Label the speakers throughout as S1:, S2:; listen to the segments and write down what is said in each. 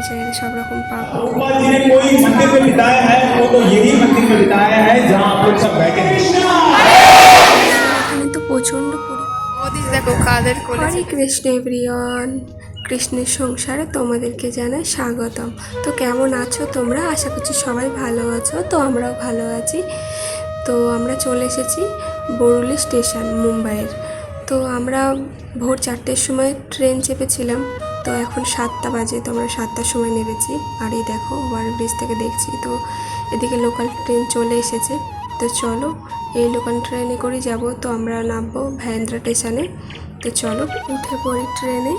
S1: চাইলে সব রকম পাবো
S2: गोपाल जी ने कोई मंदिर में बिताया है वो तो यही मंदिर में बिताया है जहाँ आप लोग सब बैठे हैं
S1: এখানে তো প্রচণ্ড পরি
S3: মোদিস দেখো কাদের কোলে
S1: হরে কৃষ্ণ এভরিওয়ান কৃষ্ণের সংসারে তোমাদেরকে জানাই স্বাগতম তো কেমন আছো তোমরা আশা করছি সবাই ভালো আছো তো আমরাও ভালো আছি তো আমরা চলে এসেছি বরুলি স্টেশন মুম্বাইয়ের তো আমরা ভোর চারটের সময় ট্রেন চেপেছিলাম তো এখন সাতটা বাজে, তো আমরা সাতটার সময় নেমেছি। আর এই দেখো ওভারব্রিজ থেকে দেখছি, তো এদিকে লোকাল ট্রেন চলে এসেছে। তো চলো, এই লোকাল ট্রেনে করে যাব। তো আমরা নামবো ভ্যান্দ্রা স্টেশনে তো চলো, উঠে পড়ি ট্রেনে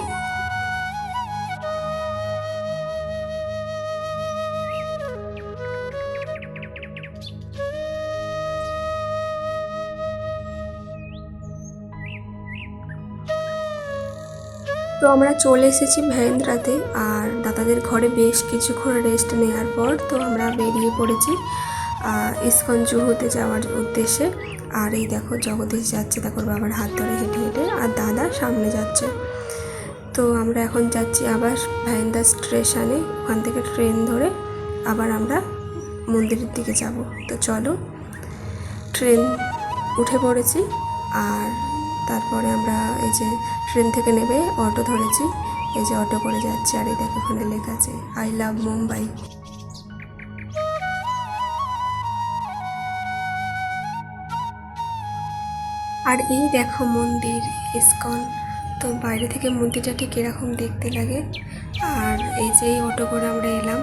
S1: আমরা চলে এসেছি ভ্যান্দ্রাতে আর দাদাদের ঘরে বেশ কিছুক্ষণ রেস্ট নেওয়ার পর তো আমরা বেরিয়ে পড়েছি ইস্কন জুহুতে যাওয়ার উদ্দেশ্যে। আর এই দেখো জগদীশ যাচ্ছে ওর বাবার হাত ধরে হেঁটে হেঁটে আর দাদা সামনে যাচ্ছে। তো আমরা এখন যাচ্ছি আবার ভ্যান্ডা স্টেশনে, ওখান থেকে ট্রেন ধরে আবার আমরা মন্দিরের দিকে যাব। তো চলো, ট্রেন উঠে পড়েছি আর তারপরে আমরা এই যে ট্রেন থেকে নেবে অটো ধরেছি। এই যে অটো করে যাচ্ছি আর এই দেখো ওখানে লেখা আছে আই লাভ মুম্বাই আর এই দেখো মন্দির, ইস্কন। তো বাইরে থেকে মন্দিরটা ঠিক এরকম দেখতে লাগে। আর এই যে অটো করে আমরা এলাম।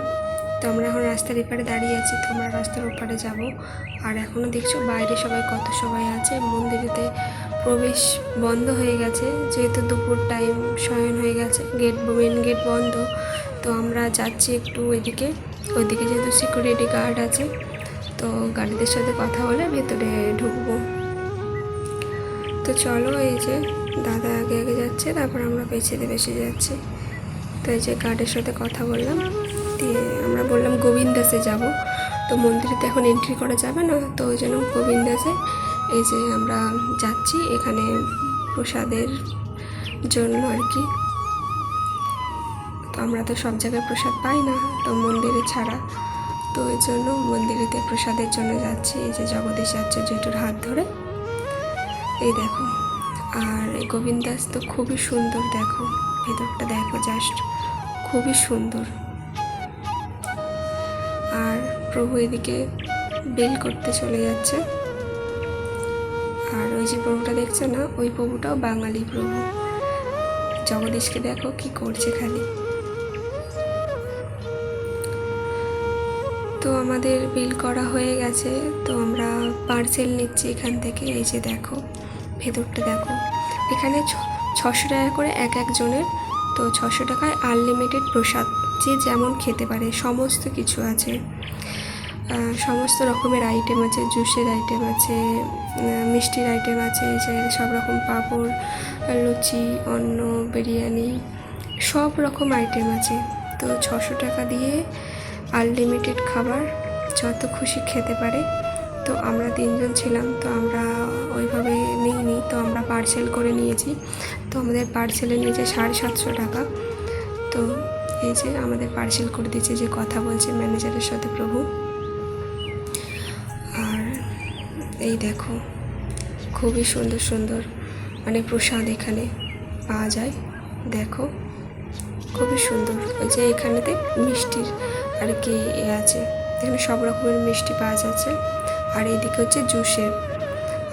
S1: তো আমরা এখন রাস্তার এপারে দাঁড়িয়ে আছি, তো আমরা রাস্তার ওপারে যাব। আর এখনও দেখছ বাইরে সবাই কত সবাই আছে। মন্দিরেতে প্রবেশ বন্ধ হয়ে গেছে। যেহেতু দুপুর টাইম শয়ন হয়ে গেছে গেট মেন গেট বন্ধ, তো আমরা যাচ্ছি একটু ওইদিকে। ওইদিকে যেহেতু সিকিউরিটি গার্ড আছে, তো গার্ডদের সাথে কথা বলে ভেতরে ঢুকবো। তো চলো এই যে দাদা আগে আগে যাচ্ছে, তারপর আমরা পেছিয়ে বেশি যাচ্ছি। তো এই যে গার্ডের সাথে কথা বললাম, দিয়ে আমরা বললাম গোবিন্দাসে যাব। তো মন্দিরে তো এখন এন্ট্রি করা যাবে না, তো ওই জন্য গোবিন্দাসে এই যে আমরা যাচ্ছি এখানে প্রসাদের জন্য আর কি। তো আমরা তো সব জায়গায় প্রসাদ পাই না, তো মন্দিরে ছাড়া। তো এই জন্য মন্দিরেতে প্রসাদের জন্য যাচ্ছি। এই যে জগদীশ যাচ্ছে জেঠুর হাত ধরে। এই দেখো। আর এই গোবিন্দ দাস তো খুবই সুন্দর, দেখো। ভেতরটা দেখো জাস্ট খুবই সুন্দর। আর প্রভু এদিকে বেল করতে চলে যাচ্ছে। যে প্রভুটা দেখছ না, ওই প্রভুটাও বাঙালি প্রভু। জগদীশকে দেখো কি করছে খালি। তো আমাদের বিল করা হয়ে গেছে, তো আমরা পার্সেল নিচ্ছি এখান থেকে, এই যে দেখো, ভেতরটা দেখো। এখানে ছশো টাকা করে এক একজনের, তো ছশো টাকায় আনলিমিটেড প্রসাদ, যে যেমন খেতে পারে, সমস্ত কিছু আছে। সমস্ত রকমের আইটেম আছে জুসের আইটেম আছে মিষ্টির আইটেম আছে যে সব রকম পাঁপড়, লুচি, অন্ন, বিরিয়ানি, সব রকম আইটেম আছে। তো ছশো টাকা দিয়ে আনলিমিটেড খাবার, যত খুশি খেতে পারে। তো আমরা তিনজন ছিলাম, তো আমরা ওইভাবে নিইনি, তো আমরা পার্সেল করে নিয়েছি। তো আমাদের পার্সেলে নিয়েছে সাড়ে সাতশো টাকা। তো এই যে আমাদের পার্সেল করে দিয়েছে যে কথা বলছে ম্যানেজারের সাথে প্রভু। এই দেখো, খুবই সুন্দর সুন্দর মানে প্রসাদ এখানে পাওয়া যায়। দেখো, খুবই সুন্দর। ওই যে এখানেতে মিষ্টির আর কি এ আছে। এখানে সব রকমের মিষ্টি পাওয়া যাচ্ছে। আর এইদিকে হচ্ছে জুসের।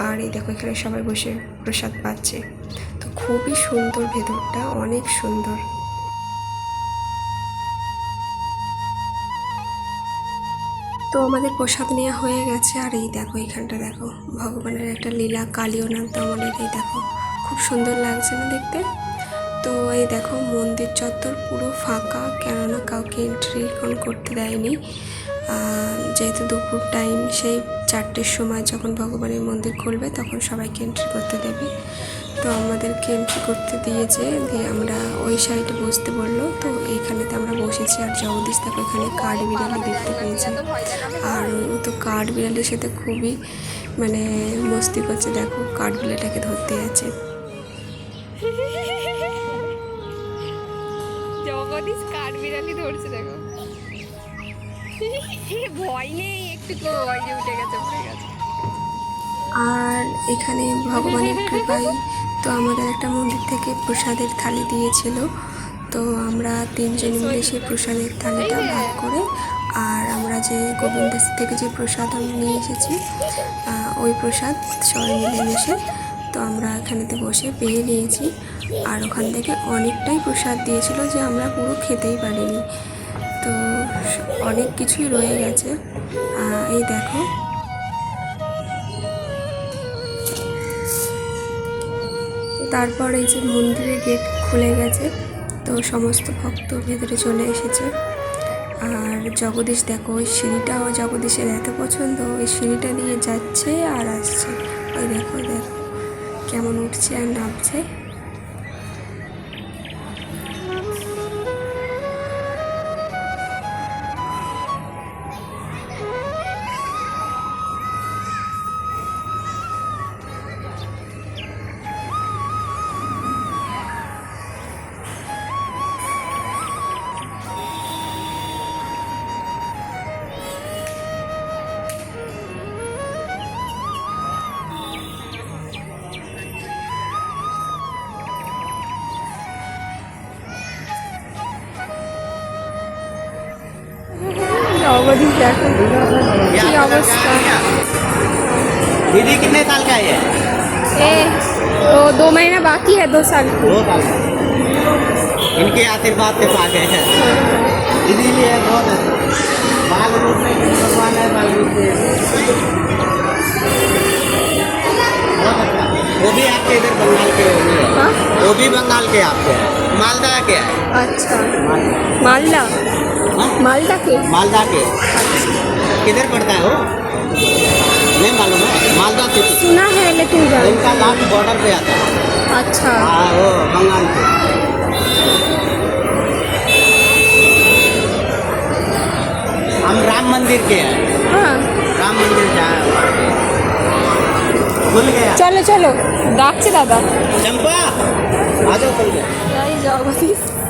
S1: আর এই দেখো, এখানে সবাই বসে প্রসাদ পাচ্ছে। তো খুবই সুন্দর ভেতরটা, অনেক সুন্দর। তো আমাদের প্রসাদ নেওয়া হয়ে গেছে। আর এই দেখো, এখানটা দেখো, ভগবানের একটা লীলা, কালীয় নাম তমলের এই দেখো, খুব সুন্দর লাগছে না দেখতে? তো এই দেখো, মন্দির চত্বর পুরো ফাঁকা, কেননা কাউকে এন্ট্রি এখন করতে দেয়নি। যেহেতু দুপুর টাইম সেই চারটের সময় যখন ভগবানের মন্দির খুলবে, তখন সবাইকে এন্ট্রি করতে দেবে। তো আমাদেরকে এন্ট্রি করতে দিয়েছে দিয়ে আমরা ওই সাইডে বসতে বলল। তো এইখানেতে আমরা বসেছি আর জগদীশ দেখো এখানে কাঠ বিড়ালি দেখতে পেয়েছি। আর ও তো কাঠ বিড়ালির সাথে খুবই মানে মস্তি করছে দেখো কাঠ বিড়ালটাকে ধরতে আছে।
S3: জগদীশ ধরছে দেখো। ভয় নেই একটু ভয় উঠে গেছে উঠে গেছে।
S1: আর এখানে ভগবানের কৃপায় তো আমাদের একটা মন্দির থেকে প্রসাদের থালি দিয়েছিল। তো আমরা তিনজন মিলে সেই প্রসাদের থালিটা ভাগ করে আর আমরা যে গোবিন্দ থেকে যে প্রসাদ আমি নিয়ে এসেছি ওই প্রসাদ সবাই মিলে মিশে তো আমরা এখানেতে বসে পেয়ে নিয়েছি আর ওখান থেকে অনেকটাই প্রসাদ দিয়েছিল যে আমরা পুরো খেতেই পারিনি। তো অনেক কিছুই রয়ে গেছে। এই দেখো তারপর এই যে মন্দিরের গেট খুলে গেছে, তো সমস্ত ভক্ত ভেতরে চলে এসেছে। আর জগদীশ, দেখো, ওই সিঁড়িটাও জগদীশের এত পছন্দ, ওই সিঁড়িটা দিয়ে যাচ্ছে আর আসছে। ওই দেখো দেখো, কেমন উঠছে আর নামছে। बड़ी
S4: दीदी कितने साल का है
S1: ए, तो दो महीना बाकी है दो साल।
S4: दो साल इनके आशीर्वाद के पास है। दीदी भी है बहुत अच्छा। बाल रूप में भगवान है बाल रूप में। अच्छा। वो भी आपके इधर बंगाल के होंगे
S1: हाँ?
S4: वो भी बंगाल के आपके हैं। मालदा के है।
S1: अच्छा। मालदा? मालदा के।
S4: मालदा के। किधर पड़ता है वो? नहीं मालूम है। मालदा के
S1: सुना है लेकिन
S4: इनका नाम बॉर्डर पे आता है।
S1: अच्छा।
S4: हाँ वो बंगाल के। हम राम मंदिर के हैं।
S1: हाँ।
S4: राम मंदिर जाए भूल गया।
S1: चलो चलो। डाक से दादा।
S4: चंपा आ जाओ खुल गया।
S1: जाओ।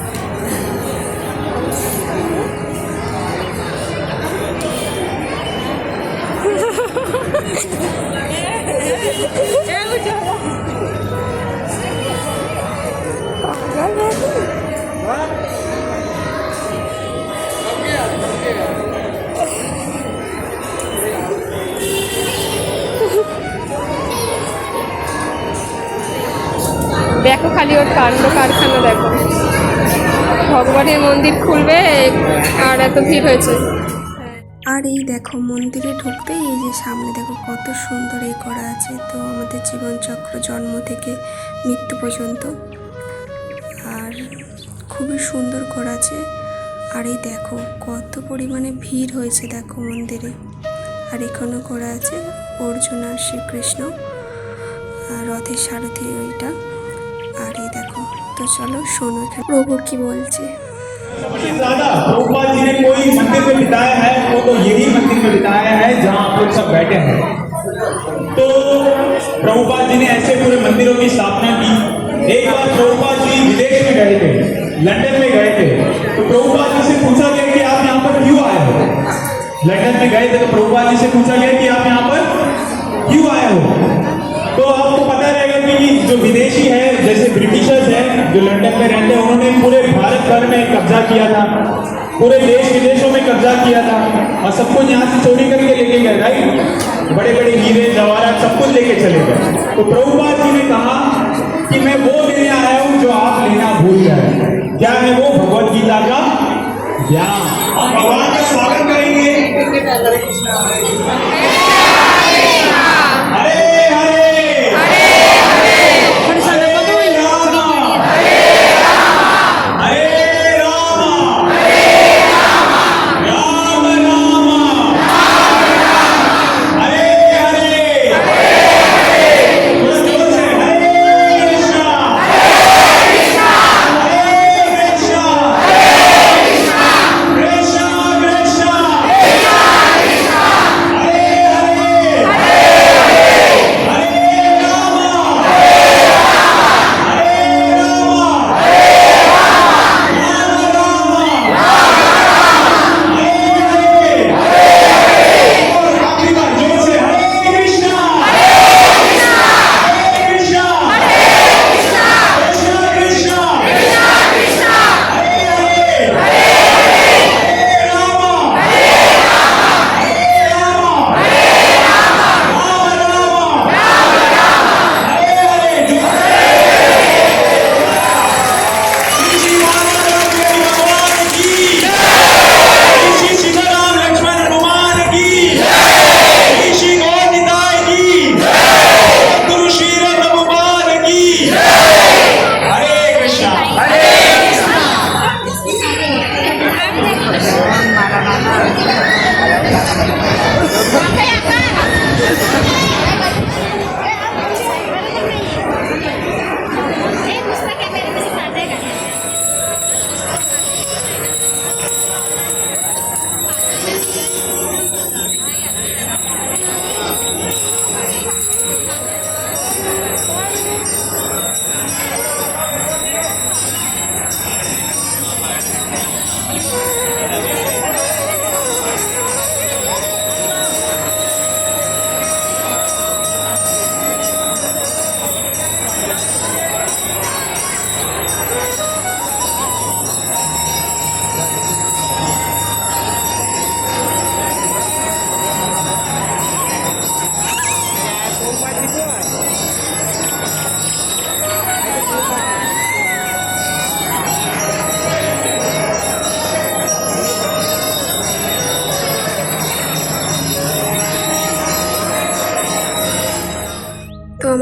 S1: দেখো খালি ওর কাণ্ড কারখানা দেখো। ভগবানের মন্দির খুলবে আর এত ভিড় হয়েছে। আর এই দেখো মন্দিরে ঢুকতে এই যে সামনে দেখো কত সুন্দর এই করা আছে। তো আমাদের জীবনচক্র জন্ম থেকে মৃত্যু পর্যন্ত। আর খুবই সুন্দর করা আছে। আর এই দেখো কত পরিমাণে ভিড় হয়েছে দেখো মন্দিরে। আর এখানেও করা আছে অর্জুন আর শ্রীকৃষ্ণ। রথের সারথি ওইটা। আর এই দেখো, তো চলো শোনো প্রভু কি বলছে?
S2: ज़्यादा जी ने कोई मंदिर में बिताया है, वो तो यही मंदिर में बिताया है जहाँ आप लोग सब बैठे हैं। तो प्रभुपाद जी ने ऐसे पूरे मंदिरों की स्थापना की। एक बार प्रभुपाद जी विदेश में गए थे, लंदन में गए थे। तो प्रभुपाद जी से पूछा गया कि आप यहाँ पर क्यों आए हो? लंदन में गए थे तो प्रभुपाद जी से पूछा गया कि आप यहाँ पर क्यों आए हो? तो आपको पता रहेगा कि जो विदेशी है, जैसे ब्रिटिशर्स है, जो लंदन में रहते हैं, उन्होंने पूरे भारत भर में कब्जा किया था। पूरे देश विदेशों में कब्जा किया था। और सब कुछ यहाँ से चोरी करके लेके गए राइट बड़े बड़े हीरे, जवाहरात, सब कुछ लेके चले गए। तो प्रभुपाद जी ने कहा कि मैं वो लेने आया हूँ जो आप लेना भूल गए क्या है वो? भगवत गीता का ज्ञान। भगवान का स्वागत करेंगे। हरे हरे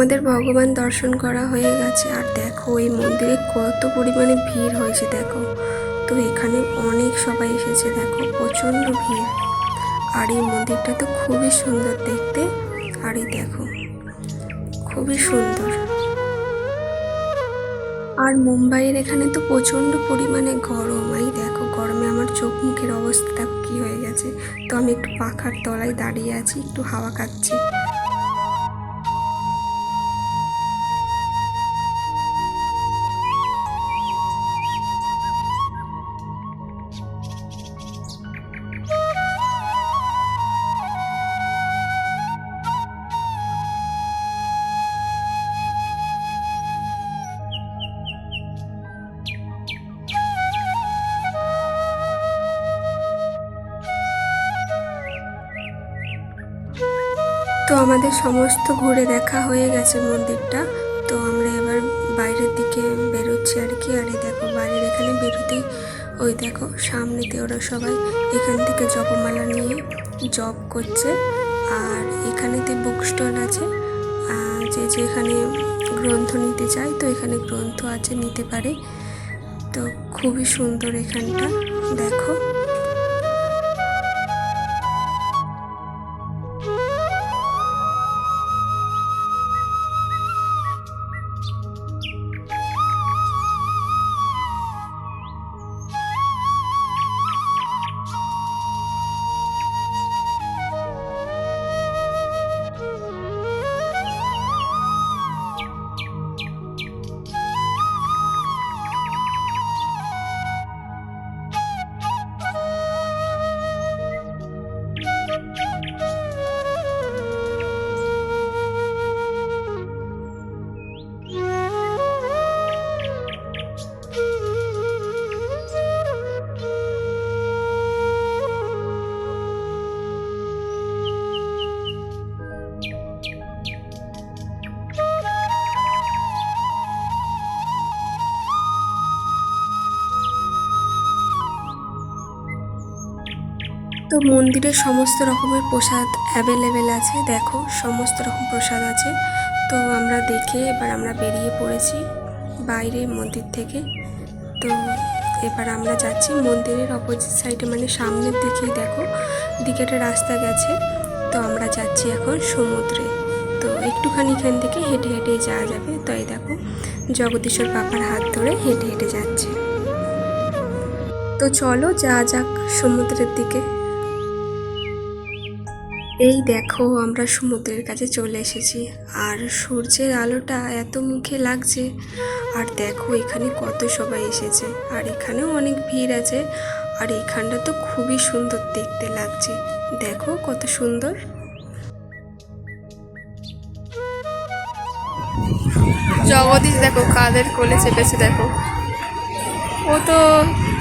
S1: আমাদের ভগবান দর্শন করা হয়ে গেছে। আর দেখো, এই মন্দিরে কত পরিমাণে ভিড় হয়েছে, দেখো। তো এখানে অনেক সবাই এসেছে, দেখো, প্রচণ্ড ভিড়। আর এই মন্দিরটা তো খুবই সুন্দর দেখতে। আর এই দেখো, খুবই সুন্দর। আর মুম্বাইয়ের এখানে তো প্রচণ্ড পরিমাণে গরম। এই দেখো, গরমে আমার চোখ মুখের অবস্থা, দেখো কী হয়ে গেছে। তো আমি একটু পাখার তলায় দাঁড়িয়ে আছি, একটু হাওয়া খাচ্ছি। তো আমাদের সমস্ত ঘুরে দেখা হয়ে গেছে মন্দিরটা। তো আমরা এবার বাইরের দিকে বেরোচ্ছি আর কি। আর দেখো বাইরের এখানে বেরোতেই ওই দেখো, সামনেতে ওরা সবাই এখান থেকে জপমালা নিয়ে জব করছে। আর এখানেতে বুক স্টল আছে যে যেখানে গ্রন্থ নিতে চায়, তো এখানে গ্রন্থ আছে, নিতে পারে। তো খুবই সুন্দর এখানটা, দেখো। তো মন্দিরে সমস্ত রকমের প্রসাদ অ্যাভেলেবেল আছে। দেখো, সমস্ত রকম প্রসাদ আছে। তো আমরা দেখে এবার আমরা বেরিয়ে পড়েছি বাইরে মন্দির থেকে। তো এবার আমরা যাচ্ছি মন্দিরের অপোজিট সাইডে মানে সামনের দিকেই দেখো দিকে একটা রাস্তা গেছে। তো আমরা যাচ্ছি এখন সমুদ্রে। তো একটুখানি এখান থেকে হেঁটে হেঁটে যাওয়া যাবে। তো এই দেখো, জগদীশ্বর বাবার হাত ধরে হেঁটে হেঁটে যাচ্ছে। তো চলো যা যাক সমুদ্রের দিকে। এই দেখো, আমরা সমুদ্রের কাছে চলে এসেছি। আর সূর্যের আলোটা এত মুখে লাগছে। আর দেখো, এখানে কত সবাই এসেছে। আর এখানেও অনেক ভিড় আছে। আর এখানটা তো খুবই সুন্দর দেখতে লাগছে। দেখো কত সুন্দর।
S3: জগদীশ, দেখো, কাদের কোলে চেপেছে, দেখো। ও তো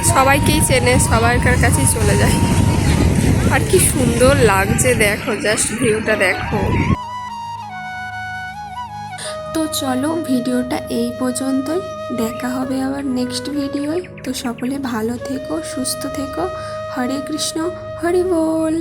S3: সবাইকেই চেনে সবাইকার কাছেই চলে যায়। আর কি সুন্দর লাগছে, দেখো জাস্ট ভিউটা দেখো।
S1: তো চলো, ভিডিওটা এই পর্যন্তই। দেখা হবে আবার নেক্সট ভিডিওয়। তো সকলে ভালো থেকো, সুস্থ থেকো। হরে কৃষ্ণ, হরি বল।